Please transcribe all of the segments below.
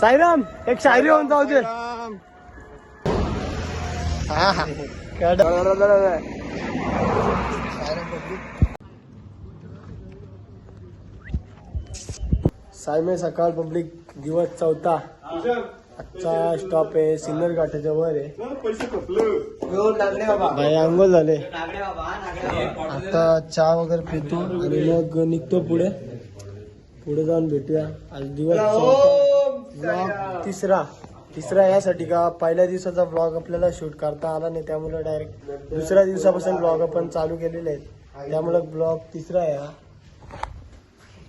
साईराम एक शायरी होऊन जाऊ दे. हा हा सायमे सकाळ पब्लिक दिवस चौथा. आजचा स्टॉप आहे सिन्नर घाटाच्या वर आहे. भाई अंघोळ झाले. आता चहा वगैरे पितो आणि मग निघतो पुढे. पुढे जाऊन भेटूया. आज दिवस ब्लॉग तिसरा. तिसरा यासाठी का? पहिल्या दिवसाचा ब्लॉग आपल्याला शूट करता आला नाही त्यामुळे डायरेक्ट दुसऱ्या दिवसापासून ब्लॉग आपण चालू केलेले आहेत. त्यामुळे ब्लॉग तिसरा आहे हा.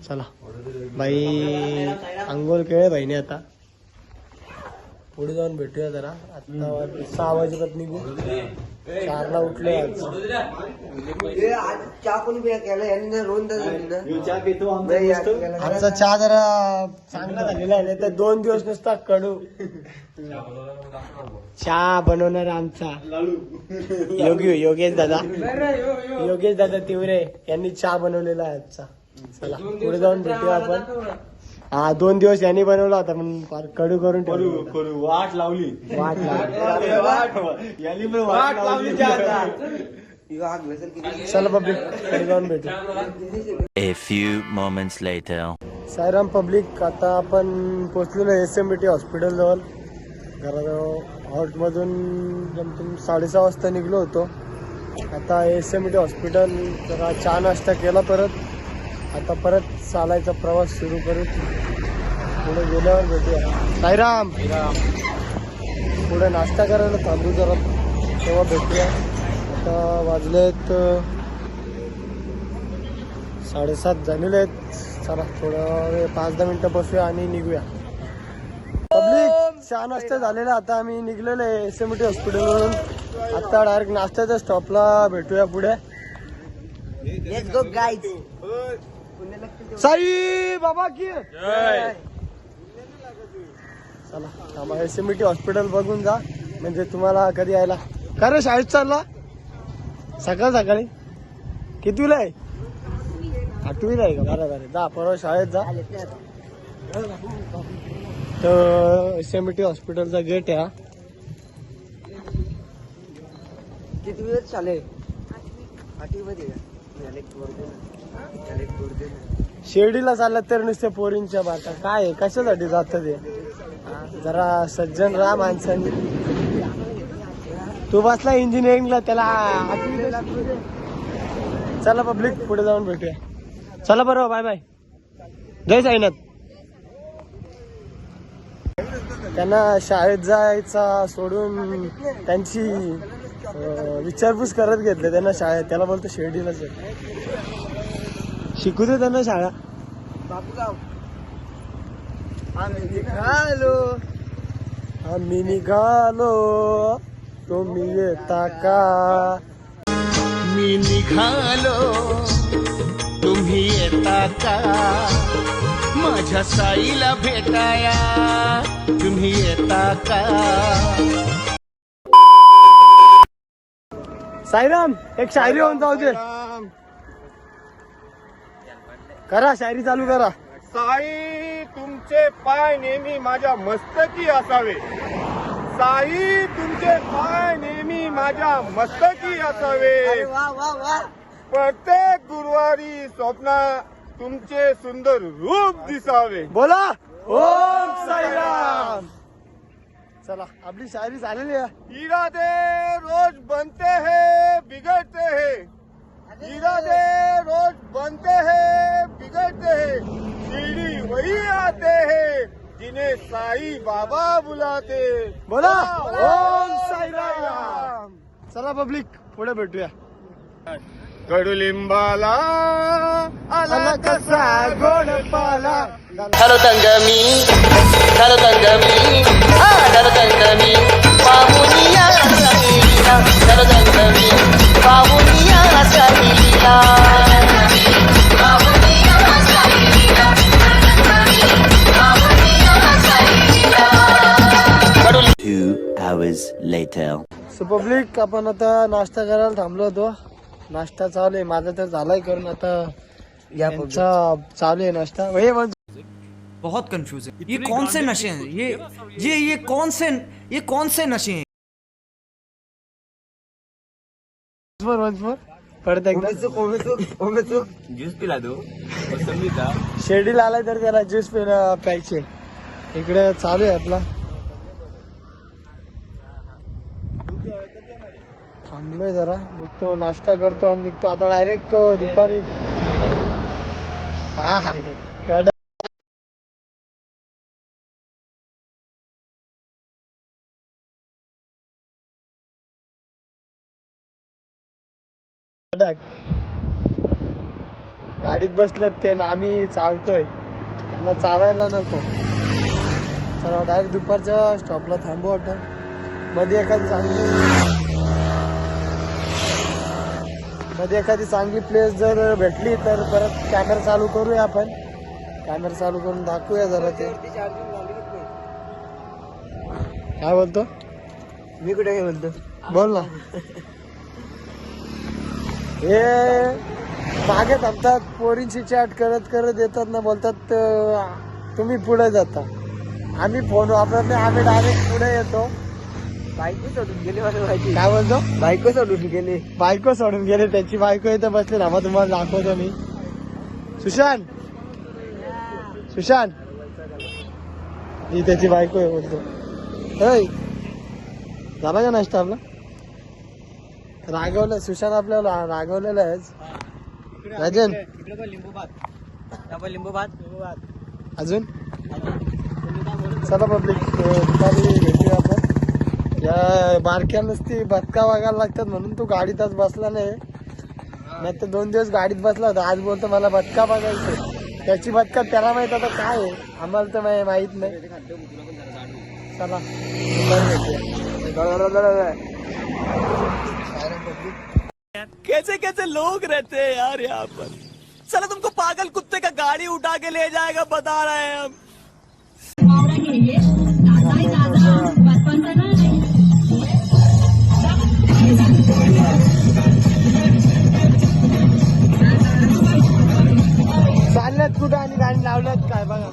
चला. बाई अंघोळ केळे बाईने आता. पुढे जाऊन भेटूया जरा. आता सहा वाजेपर्यंत निघू चारला उठले आज. आजचा चहा जरा चांगला झालेला आहे नाही तर दोन दिवस नुसता कडू. चहा बनवणार आमचा. योगी योगेश दादा. योगेश दादा तिवरे यांनी चहा बनवलेला आहे आजचा. चला पुढे जाऊन भेटूया आपण. हा दोन दिवस यांनी बनवला होता पण फार कडू करून ठेवला. होता. करू वाट लावली. वाट. लावली. यांनी पण वाट लावली. चला पब्लिक जाऊन भेटू. A few moments later. Sairam public आता आपण पोचलेलो S M B T hospital जवळ. घराजवळ हॉटमधून जमतून साडेसहा वाजता निघलो होतो. आता S M B T hospital जरा चहा नाश्ता केला परत. आता परत चालायचा प्रवास सुरू करू. पुढे गेल्यावर भेटूया. साईराम! पुढे नाश्ता करायला थांबू जरा. तेव्हा भेटूया. आता वाजलेत साडेसात झालेले आहेत. चला थोडं वेळ पाच दहा मिनिटं बसूया आणि निघूया. पब्लिक चहा नाश्ता झालेला. आता आम्ही निघलेलो आहे एस एम टी हॉस्पिटलवरून. आता डायरेक्ट नाश्त्याच्या स्टॉपला भेटूया पुढे. साई बाबा की? चला थांबा एस एम टी हॉस्पिटल बघून जा म्हणजे तुम्हाला कधी यायला. का रे शाळेत चालला? सकाळ सकाळी? कितवीला आहे? आठवीला आहे का? बरोबर आहे जा परवा शाळेत जा. तर एस एम टी हॉस्पिटलचा गेट आहे हा. किती दिवस चालेल आठवीमध्ये शिर्डीला चाललं तर नुसत्या पोरींच्या बाता. काय आहे? कशासाठी जात ते? जरा सज्जन राहा माणसांनी. तू बसला इंजिनिअरिंगला त्याला चला पब्लिक पुढे जाऊन भेटूया. चला बरोबर बाय बाय जय साईनाथ. त्यांना शाळेत जायचा सोडून त्यांची विचारपूस करत घेतले त्यांना शाळेत. त्याला बोलतो शिर्डीलाच शिकू दे त्यांना शाळा. निघालो. आम्ही निघालो. तुम्ही येता का? मी निघालो. तुम्ही येता का? माझ्या साईला भेटाया. तुम्ही येता का? साईराम एक शायरी होऊन जाऊ दे. करा शायरी चालू करा. साई तुमचे पाय नेहमी माझ्या मस्तकी असावे. साई तुमचे पाय नेहमी माझ्या मस्तकी असावे. वा वा वा. प्रत्येक गुरुवारी स्वप्ना तुमचे सुंदर रूप दिसावे. बोला. ओम साईराम. चला आपली शायरी झालेली आहे. इरादे रोज बनते हैं बिगड़ते हैं. इरादे रोज बनते हैं बिगड़ते हैं सीढ़ी वही आते हैं जिन्हें साई बाबा बुलाते बोला। ओम साईराम चला पब्लिक पुढे भेटूया. कडुलिंबाला आला आला कसा गोड पाला हॅलो तंगमी हॅलो तंगमी हॅलो तंगमी पाहुनिया साईलीला हॅलो सो पब्लिक आपण आता नाश्ता करायला थांबलो होतो. नाश्ता चालू आहे. माझा तर झालाय करून आता यांचा चालू आहे नाश्ता. हे म्हणजे बहुत कंफ्यूजिंग ये कौन से नशे हैं? ये ये ये कौन से ये कौन से नशे हैं? वर वन्स वर परत एकदा ओमेचूक ओमेचूक ओमेचूक शेड्यूल आलाय तर त्याला ज्यूस प्यायचे इकडे चालू आहे आपला थांबलोय जरा निघतो नाश्ता करतो आणि निघतो आता डायरेक्ट दुपारी हा हा कडक. गाडीत बसलेत ते आणि आम्ही चालतोय. त्यांना चालायला नको. चला डायरेक्ट दुपारच्या स्टॉपला थांबू वाटतं मध्ये एखादी चांगली मध्ये एखादी चांगली प्लेस जर भेटली तर परत कॅमेरा चालू करूया आपण. कॅमेरा चालू करून दाखवूया जरा ते. काय बोलतो? मी कुठे काय बोलतो बोल ना. हे मागे थांबतात पोरींची चॅट करत करत येतात ना बोलतात तुम्ही पुढे जाता. आम्ही फोन वापरत नाही आम्ही डायरेक्ट पुढे येतो. बायको सोडून गेले मला माहिती काय बोलतो? बायको सोडून गेले. बायको सोडून गेले त्याची बायको इथं बसली ना मग तुम्हाला दाखवतो मी. सुशांत! सुशांत! ही त्याची बायको आहे बोलतो. झाला का नाश्ता आपला? रागवलं सुशांत आपल्याला रागवलेलं आहेच राजन. लिंबू भात. लिंबू भात. अजून? चला पब्लिक दुपारी भेटूया आपण. या बारक्या नुसती भटका वागायला लागतात म्हणून तू गाडीतच बसला नाही. नाही तर दोन दिवस गाडीत बसला होता. आज बोलतो मला भटका बघायचं त्याची भटका त्याला माहीत आता काय आहे? आम्हाला तर माहि- माहीत नाही. चला भेटूया. कैसे कैसे लोग रहते हैं यार यहाँ पर। चलो तुमको पागल कुत्ते का गाड़ी उठा के ले जाएगा, बता रहे हैं हम। कुठं आणि गाडी लावल्यात काय बघा।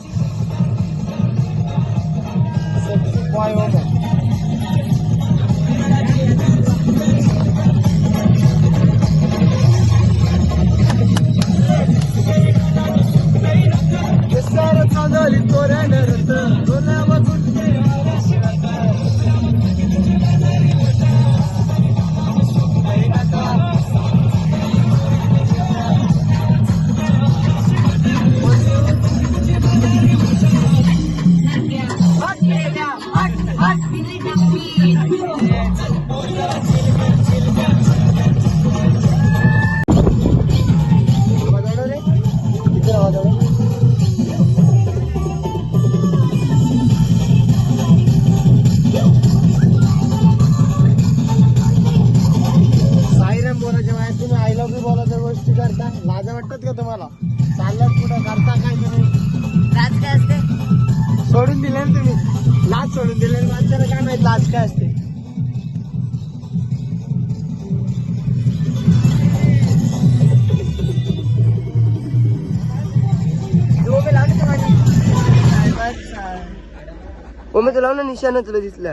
ओमे लाव ना निशाणा तुला दिसला.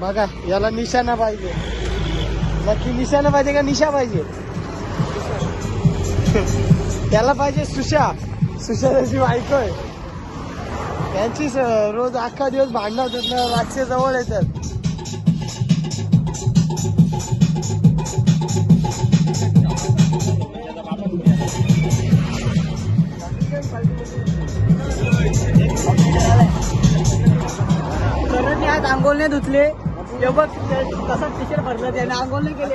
बघा याला निशाणा पाहिजे. नक्की निशाणा पाहिजे का निशा पाहिजे? त्याला पाहिजे सुशा. सुशा त्याची बायको आहे त्यांची स- रोज अख्खा दिवस भांडणं होतात ना रातचे जवळ येतात. आज आंघोळ नाही धुतले टी शर्ट भरला त्याने. केली.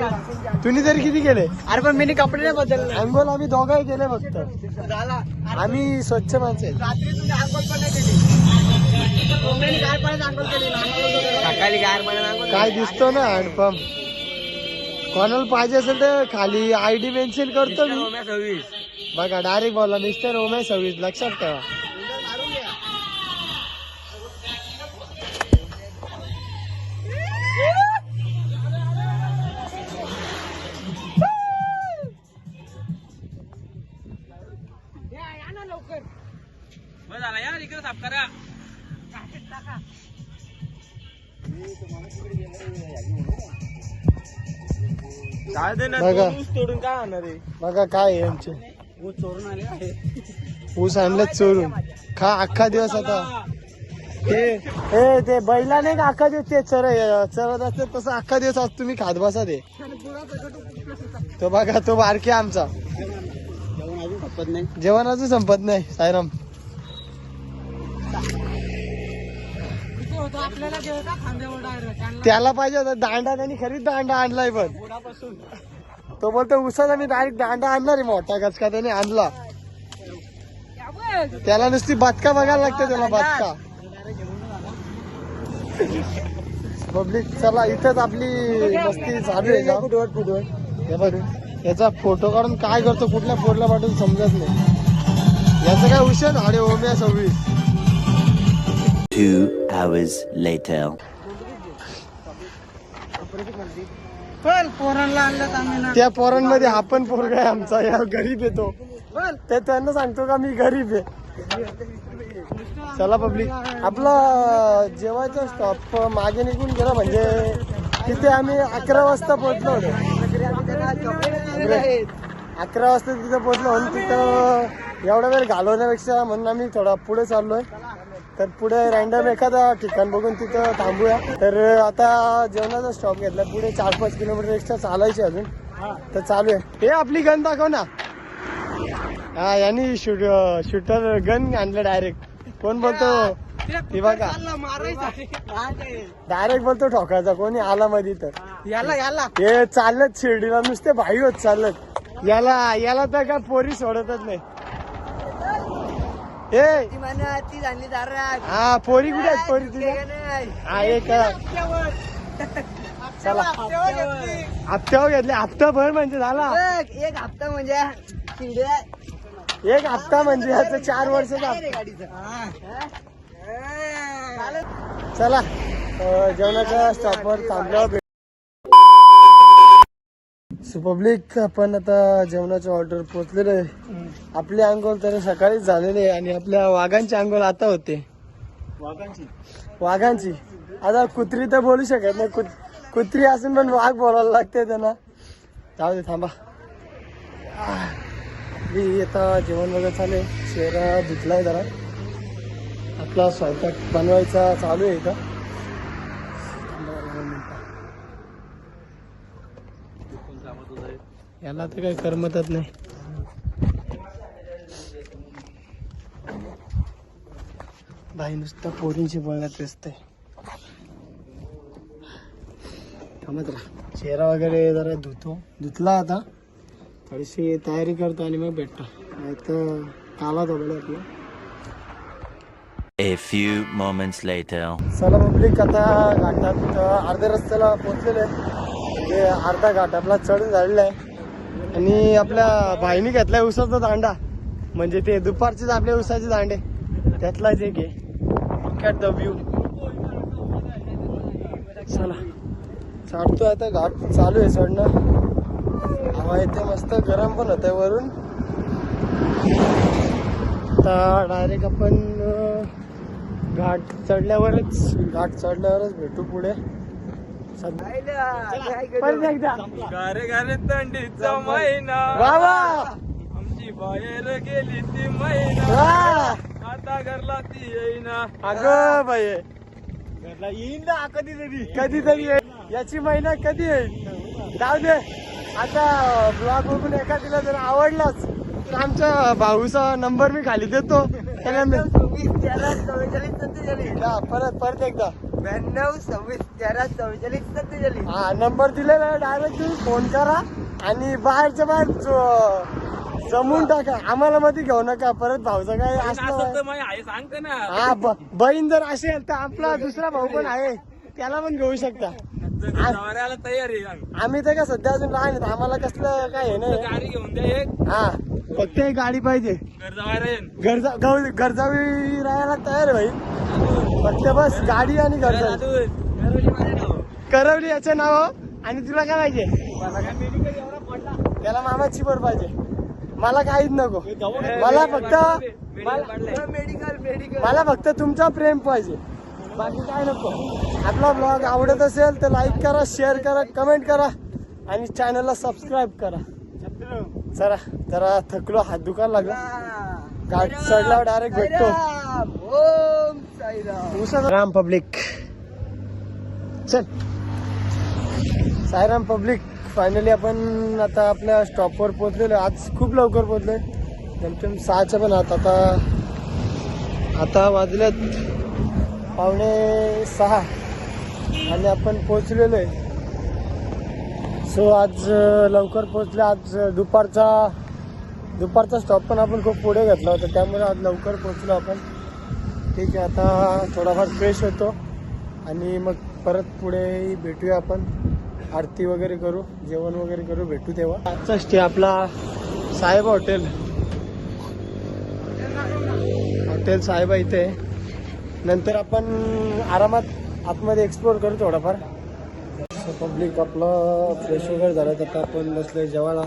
तुम्ही तरी किती केले? अरे पण मी कपडे नाही बदलले. अंघोल आम्ही दोघाही केले फक्त. झाला. आम्ही स्वच्छ माणसं आहेत. रात्री तुम्ही आंघोळ पण नाही केली. ओमेने गार पाण्यात आंघोळ केली. सकाळी गार पाण्यात आंघोळ काय दिसतो ना हँडपंप कोणाला पाहिजे असेल तर खाली आय डी मेन्शन करतो मी. सव्वीस. बघा डायरेक्ट बोला. मिस्टर ओमे सव्वीस. लक्षात ठेवा. बघा. तोडून काय आहे? बघा काय आहे यांचे. ऊस चोरून आले आहे. ऊस आणलेत चोरून. खा अख्खा दिवस आता. ते हे ते बैला नाही का अख्खा दिवस ते चर चरत असते तसं अख्खा दिवस आज तुम्ही खात बसा ते. तो बघा तो बारकी आमचा. जेवण अजून संपत नाही. जेवण अजून संपत नाही सायराम. त्याला पाहिजे होता दांडा त्यांनी खरीच दांडा आणलाय पण. तो बोलतो उसाचा मी डायरेक्ट दांडा आणणार आहे मोठा गचका त्याने आणला त्याला नुसती बदका बघायला लागते त्याला बदका पब्लिक चला इथंच आपली मस्ती चालू आहे का? हे बघ याचा फोटो काढून काय करतो कुठल्या पोरला पाठवून समजत नाही. याचं काय उशीर? झाडे ओम्या सव्वीस. Two hours later. पण पोरांना आणलं आम्ही ना त्या पोरांमध्ये हा पण पोरगा आहे आमचा या गरीब येतो ते. त्यांना सांगतो का मी गरीब आहे. चला पब्लिक. आपला जेवायचा स्टॉप मागे निघून गेला म्हणजे तिथे आम्ही अकरा वाजता पोहोचलो होतो. अकरा वाजता तिथे पोहोचलो म्हणून तिथं एवढा वेळ घालवण्यापेक्षा म्हणून आम्ही थोडा पुढे चाललोय. तर पुढे रॅन्डम एखादा ठिकाण बघून तिथं थांबूया. तर आता जेवणाचा स्टॉप घेतला. पुढे चार पाच किलोमीटर एक्स्ट्रा चालायचे अजून. तर चालू आहे. हे आपली गन दाखव ना. हा यांनी शूट शूटर गन आणलं डायरेक्ट कोण बोलतो? ती बघा. डायरेक्ट बोलतो ठोकायचा कोणी आला मध्ये तर. याला याला. हे चालत शिर्डीला. नुसते भाई होत चालत. याला याला तर काय पोरी सोडतच नाही. ए. ती म्हणा ती झाली दारात. हा पोरी कुठे आहेत? पोरी तुझ्या? हा एक चला. हप्त्यावर. घेतले. हप्ताभर म्हणजे झाला. एक हप्ता म्हणजे एक हप्ता म्हणजे आता चार वर्षाचा हप्ता. चला. अं, जेवणाच्या स्टॉपवर थांबल्यावर भेट पब्लिक आपण आता जेवणाच्या ऑर्डर पोहोचलेलो आहे. आपली अंघोळ तर सकाळीच झालेली आहे आणि आपल्या वाघांची अंघोळ आता होते. वाघांची? आता कुत्री तर बोलू शकत नाही. कुत- कुत्री असून पण वाघ बोलायला लागते त्यांना. जाऊ दे थांबा. आह. मी आता जेवण वगैरे चालू चेहरा धुतलाय जरा. आपला स्वयंपाक बनवायचा चालू आहे इथं थांबा जरा दोन मिनिटं. याला तर काही करमतच नाही. बाई नुसतं पोरींची बोलण्यात व्यस्त आहे. थांबत राहा. चेहरा वगैरे जरा धुतो. धुतला आता. थोडीशी तयारी करतो आणि मग भेटतो. नाही तर काला बघा आपला. A few moments later. चला पब्लिक आता घाटात अर्ध्या रस्त्याला पोहोचलेलो आहे म्हणजे अर्धा घाट आपला चढून झालेला आहे. आणि आपल्या भाईनी घेतलाय उसाचा दांडा. म्हणजे ते दुपारचेच आपले उसाचे दांडे. त्यातलाच एक आहे. द व्ह्यू चला. चढतो आता घाट. चालू आहे चढणं. हवा येते मस्त. गरम पण होतंय वरून. आता डायरेक्ट आपण घाट चढल्यावरच घाट चढल्यावरच भेटू पुढे. गारे गारे थंडीचा महिना. आमची बाहेर गेली ती महिना. वा. आता घरला ती येईना. अगं बाई. घरला येईन ना कधीतरी. कधीतरी येईल याची महिना कधी येईल जाऊ दे. आता ब्लॉग बघून एखादीला जर आवडलाच तर आमच्या भाऊचा नंबर मी खाली देतो. त्याला परत परत एकदा. ब्याण्णव सव्वीस तेरा चव्वेचाळीस सत्तेचाळीस. हा नंबर दिलेला आहे डायरेक्ट तुम्ही फोन करा आणि बाहेरच्या बाहेर जो- जमून टाका. आम्हाला मध्ये घेऊ नका परत भाऊचं काय असलं आहे सांगते ना. हा ब- बहीण जर असेल तर आपला दुसरा भाऊ पण आहे. त्याला पण घेऊ शकता. जवाऱ्याला तयार आहे आम्ही तर का सध्या अजून लहान आहेत आम्हाला कसलं काय आहे नाही. गाडी घेऊन द्या एक. हा. फक्त एक गाडी पाहिजे. घर जवाऱ्या येईन गरजा गाव- गरजावी राहायला तयार आहे भाई फक्त बस गाडी आणि गरजा. करवली याचं नाव आणि तुला काय पाहिजे? त्याला मामाची बर पाहिजे. मला काहीच नको. मला फक्त मेडिकल मेडिकल. मला फक्त तुमचा प्रेम पाहिजे. बाकी काय नको. आपला ब्लॉग आवडत असेल तर लाईक करा शेअर करा कमेंट करा आणि चॅनलला सबस्क्राईब करा. चला जरा थकलो हात दुखायला लागला. गाठ चढल्यावर डायरेक्ट भेटतो. साईराम राम पब्लिक चल. सायराम पब्लिक फायनली आपण आता आपल्या स्टॉपवर पोहोचलेलो. आहे. आज खूप लवकर पोहोचलोय. जमतेम सहाच्या पण आत. आता आता वाजल्यात पावणे सहा आणि आपण पोहोचलेलो आहे. सो आज लवकर पोहोचले. आज दुपारचा दुपारचा स्टॉप पण आपण खूप पुढे घेतला होता. त्यामुळे आज लवकर पोहोचलो आपण. ठीक आहे आता थोडाफार फ्रेश होतो. आणि मग परत पुढे भेटूया आपण. आरती वगैरे करू जेवण वगैरे करू भेटू तेव्हा. आजचा स्टे आपला साहेब हॉटेल हॉटेल साहेबा इथे आहे. नंतर आपण आरामात आतमध्ये एक्सप्लोर करू थोडाफार. पब्लिक आपलं फ्रेश वगैरे झालं तर आपण बसलोय जेवायला.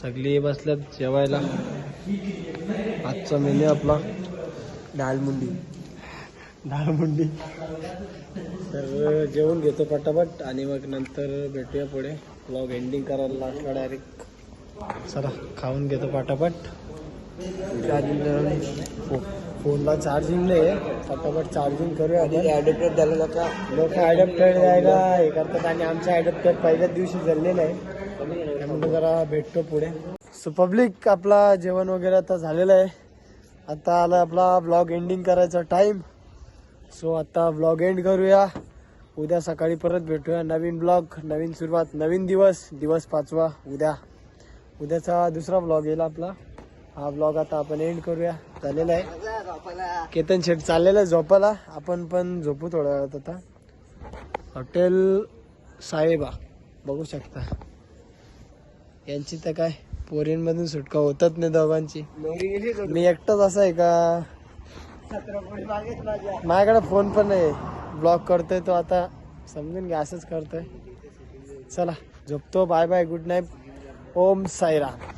सगळी बसल्यात जेवायला. आजचा मेन्यू आपला दाल मुंडी. दाल मुंडी. तर जेवण घेतो पटापट आणि मग नंतर भेटूया पुढे. ब्लॉग एंडिंग करायला लास्टला डायरेक्ट चला खाऊन घेतो पटापट. फो फोनला चार्जिंग नाही आहे. पटापट चार्जिंग करूया आपण. ऍडप्टेड झालेला का लोक ॲडप्टेड जायला हे करतात आणि आमचं ॲडप्टेड पहिल्याच दिवशी झालेलं आहे त्यामुळे जरा भेटतो पुढे. सो पब्लिक आपला जेवण वगैरे आता झालेलं आहे. आता आला आपला ब्लॉग एंडिंग करायचा टाईम सो आता ब्लॉग एंड करूया. उद्या सकाळी परत भेटूया. नवीन ब्लॉग नवीन सुरुवात नवीन दिवस दिवस पाचवा उद्या. उद्याचा दुसरा ब्लॉग येईल आपला. हा ब्लॉग आता आपण एंड करूया. झालेला आहे. केतन शेट चाललेला आहे झोपाला आपण पण झोपू थोड्या वेळात आता. हॉटेल साहेबा बघू शकता. यांची तर काय पोरींमधून सुटका होतच नाही दोघांची. मी एकटाच असा आहे का? माझ्याकडे फोन पण नाही. ब्लॉक करतोय तो आता. समजून घ्या असंच करतोय. चला झोपतो. Bye bye. Good night. Om Sairam.